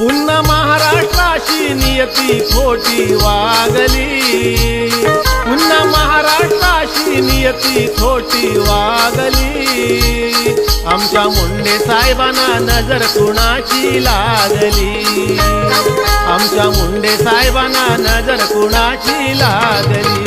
पुन्हा महाराष्ट्राशी नियती खोटी वागली. पुन्हा महाराष्ट्राशी नियती खोटी वागली. आमच्या मुंडे साहेबांना नजर कुणाची लागली? आमच्या मुंडे साहेबांना नजर कुणाची लागली?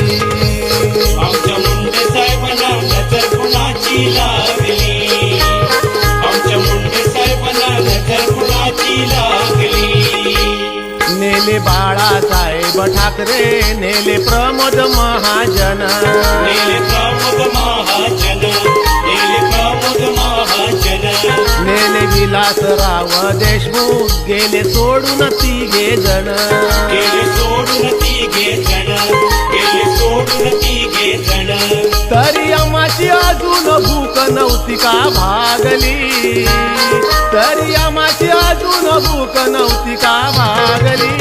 बाळासाहेब ठाकरे नेले प्रमोद महाजन. नेले प्रमोद महाजन नेले प्रमोद महाजन. नेले विलासराव देशमुख गेले सोडून तिघे जण. गेले सोडून तिघे जण गेले सोडून तिघे जण. तरी आमाची अजून भूक नव्हती का भागली? तरी आमाची अजून भूक नव्हती का भागली?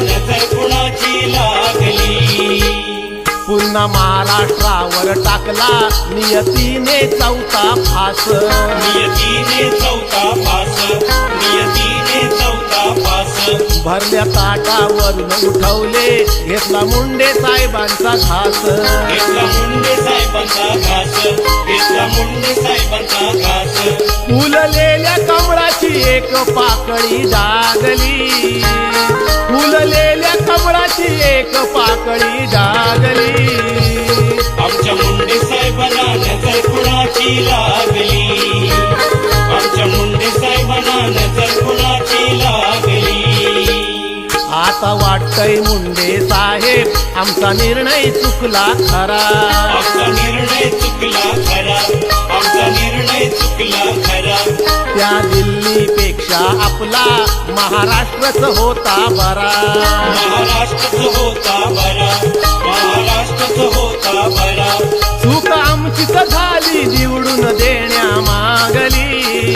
नजर कुणाची लागली पुन्हा महाराष्ट्रावर टाकला नियतीने चौथा फास. नियतीने चौथा पास नियतीने चौथा पास भरल्या ताटावरून उठवले घेतला मुंडे साहेबांचा घास. घेतला मुंडे साहेबांचा घास. घेतला मुंडे साहेबांचा घास. फुललेल्या कमळाची एक पाकळी डागली फुललेल्या कमळाची एक पाकळी डागली आमच्या मुंडे साहेबांना नजर कुणाची लागली? आमच्या मुंडे साहेबांना नजर कुणाची लागली? आता वाटतय मुंडे साहेब आमचा निर्णय चुकला खरा. आमचा निर्णय चुकला खरा. आमचा निर्णय चुकला खरा. त्या दिल्लीपेक्षा आपला महाराष्ट्रच होता बरा. महाराष्ट्रच होता बरा. महाराष्ट्रच होता बरा. चूक आमचीच झाली निवडून देण्या मागली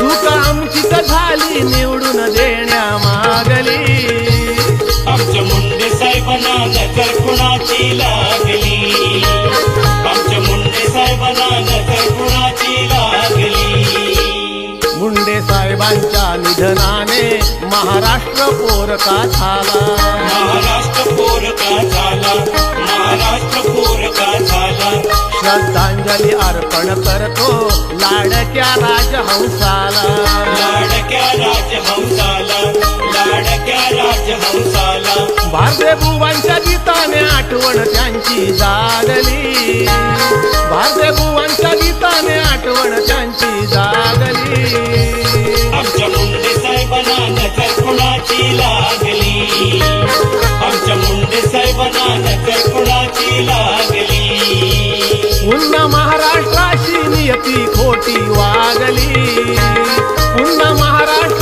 चूक आमचीच झाली निवडून देण्या मागली आमच्या मुंडे साहेबांना नजर कुणाची लागली साहेबांच्या निधनाने महाराष्ट्र पोरका झाला. महाराष्ट्र पोरका झाला. महाराष्ट्र पोरका झाला. श्रद्धांजली अर्पण करतो लाडक्या राजहंसाला. लाडक्या राजहंसाला. लाडक्या राजहंसाला. भारते बुवांच्या गीताने आठवण त्यांची जागली. भारते बुवांच्या कुणाची लागली. आमच्या मुंडे साहेबांना नजर कुणाची लागली. पुन्हा महाराष्ट्राशी नियती खोटी वागली. पुन्हा महाराष्ट्र